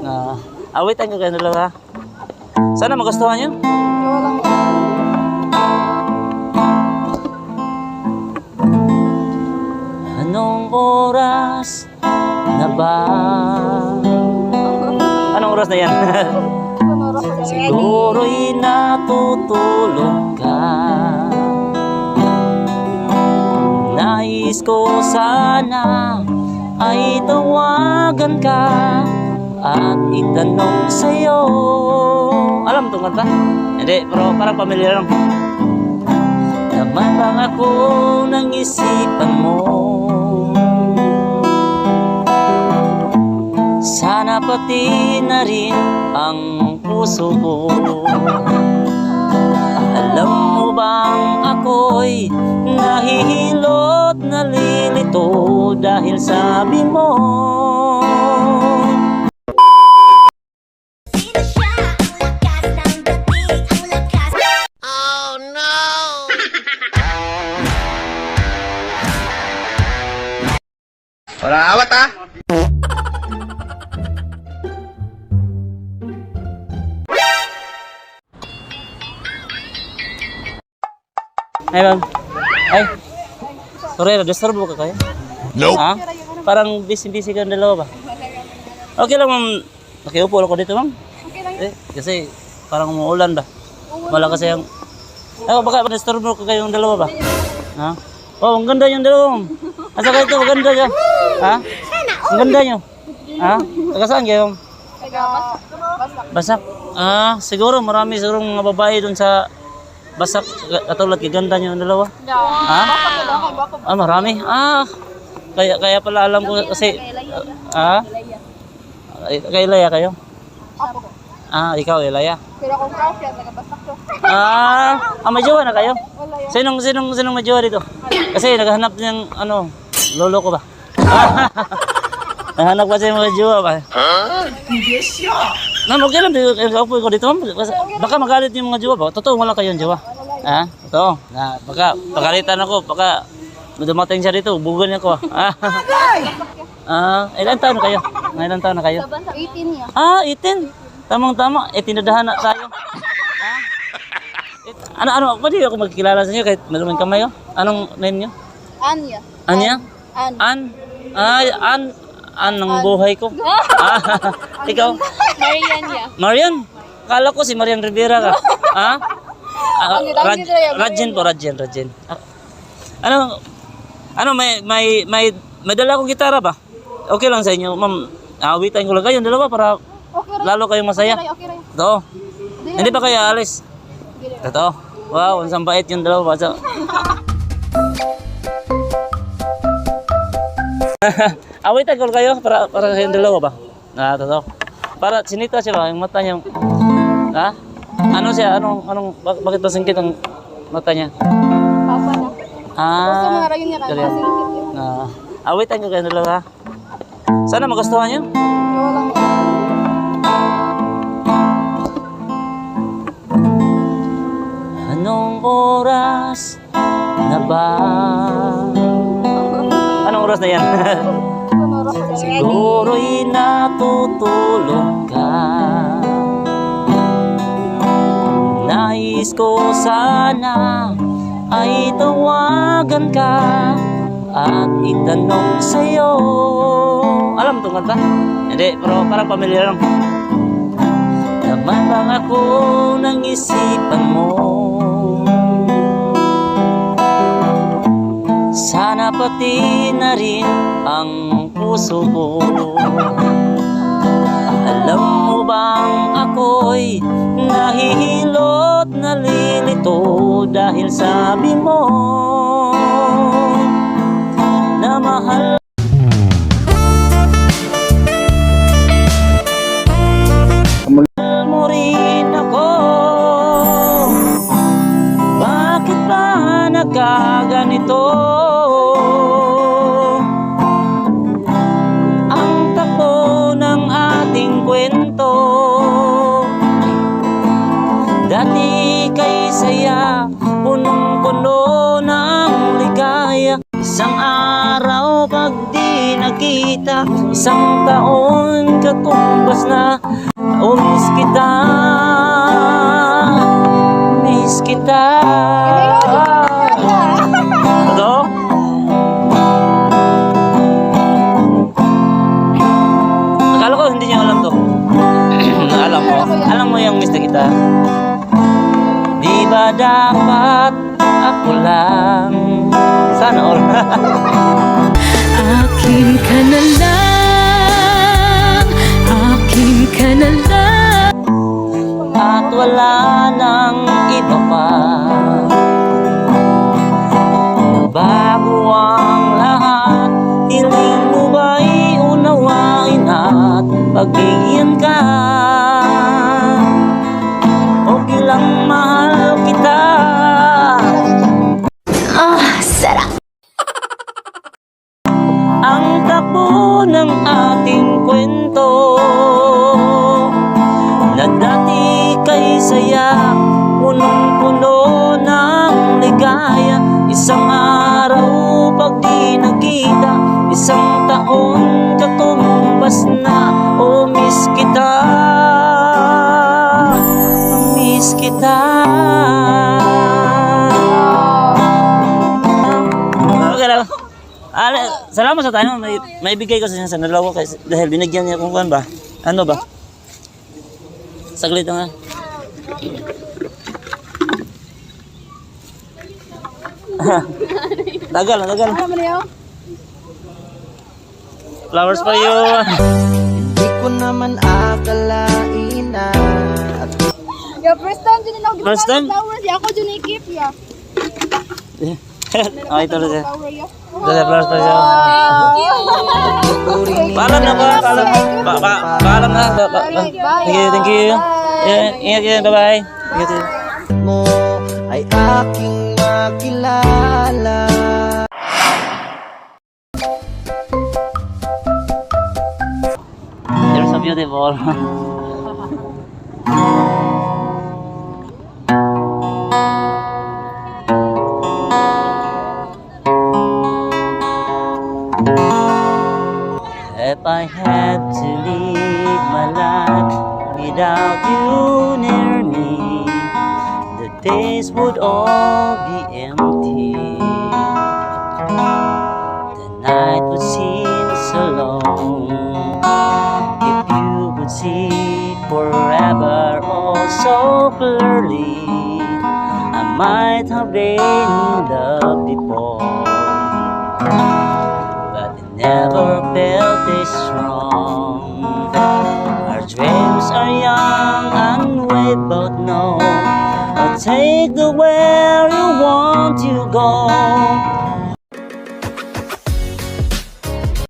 Na awitan ko kayo dalawa. Sana magustuhan nyo. Anong oras na ba? Anong oras na yan? Siguro'y natutulog ka Nais ko sana ay tawagan ka At itanong sa'yo. Alam mo itong kanta? Hindi, pero parang pamilyar lang. Naman bang ako ng isipan mo? Sana pati na rin ang puso ko. Alam mo bang ako'y nahihilot nalilito dahil sabi mo Walang awat ah! Ay ma'am Ay Sorry, na-disturb mo ka kayo? Nope. Ha? Parang busy-busy ka dalawa ba? Okay lang ma'am Nakiupo ako dito ma'am Okay lang. Eh, kasi parang umuulan ba? Wala kasi yung... Ay, baka na-disturb mo ko kayong dalawa ba? Ha? Oh, ang ganda yung dalawa. ma'am. Asa kayo ito? Ang ganda siya. Ha? Ang ganda nyo. Ha? Taga saan kayo? Taga Basak. Basak. Ah, siguro marami siguro mga babae dun sa Basak. Katulad kay ganda nyo yung dalawa. Ha? Ah, marami. Ah, kaya kaya pala alam ko kasi ah, Ay, kay Laya kayo? Ah, ikaw Elaya. Pero kung crush yan, taga Basak. Ah, ah may jowa na kayo? Wala yan. Sinong sinong sinong may jowa dito? Kasi naghahanap ng ano, lolo ko ba? naghahanap kasi mga jowa ba? Na, okay lang dito, eh, kaupo ko dito. ma'am. Baka magalit yung mga jowa ba? Totoo wala kayong jowa. Ha? Totoo. Na, baka pagalitan ako, baka dumating siya dito, bugan niya ko. Ah, ah ilan taon na kayo? Ilan taon na kayo? 18 niya. Ah, 18. Tamang-tama. Eh, tinadahan na tayo. Ha? Eh, ano, ano, pwede ako magkilala sa inyo kahit maruming kamay, oh. Anong name nyo? Anya. Anya? An. An? Ay, An? An ng buhay ko. Ah, ikaw? Marian niya. Marian? Kala ko si Marian Rivera ka. Ha? Ah, Ang ang Raj, yan, Rajin po, Rajin, Rajin. Ah, Ano, ano, may, may, may, may dala akong gitara ba? Okay lang sa inyo, ma'am. Awitan ko lang kayo, dalawa, para Okay rin. lalo kayong masaya. Okay, okay rin. Totoo. Hindi ba kayo alis? Totoo. Wow, ang bait yung dalawa. So, Awitan ko kayo para para kayong dalawa ba? Ah, totoo. Para sinita siya ba yung mata niya? Ha? Ano siya? Anong anong bak- bakit ba singkit ang mata niya? Papa na. Gusto mo Ah. na rin niya Kaya- kasi singkit yun. Ah, awitan ko kayong dalawa. Sana magustuhan niyo. Anong oras na ba? Anong oras na yan? Siguro'y natutulog ka Nais ko sana ay tawagan ka At itanong sa'yo Alam itong kanta? Hindi, pero parang pamilyar lang Naman bang ako ng isipan mo Pati na rin ang puso ko Alam mo bang ako'y nahihilot nalilito Dahil sabi mo na mahal? Nagkaganito? Isang taon katumbas na O miss kita. Miss kita. Ano? Akala ko hindi niya alam to. Alam mo Alam mo yung miss na kita. Di ba dapat ako lang? Sana all. Akin pagbigyan ka. O bilang mahal kita. Ang tapo ng ating kwento Na dati kay saya Punong-puno ng ligaya. Isang araw pag di nakita Isang taon Ah, salamat sa tayo. May, may bigay ko sa inyo sa dalawa kasi dahil binigyan niya kung kan ba. Ano ba? Saglit lang ah. tagal, tagal. Ano? Flowers for you. Di ko naman akalain na Yo, first time din ako First time? flowers. Ya, ako dyan ikip ya. Okay, ito rin. Flower ya. Dala flowers you. turing Paalam na ba? Paalam. Ba, ba, paalam na. Thank you, thank you. Yeah, ingat kayo. Bye-bye. Ingat kayo. mo ay aking makilala You're so beautiful. If I had to live my life without you near me, the days would all be empty. The night would seem so long if you could see forever oh so clearly. I might have been never felt this strong. Our dreams are young and we both know. I'll take the where you want to go.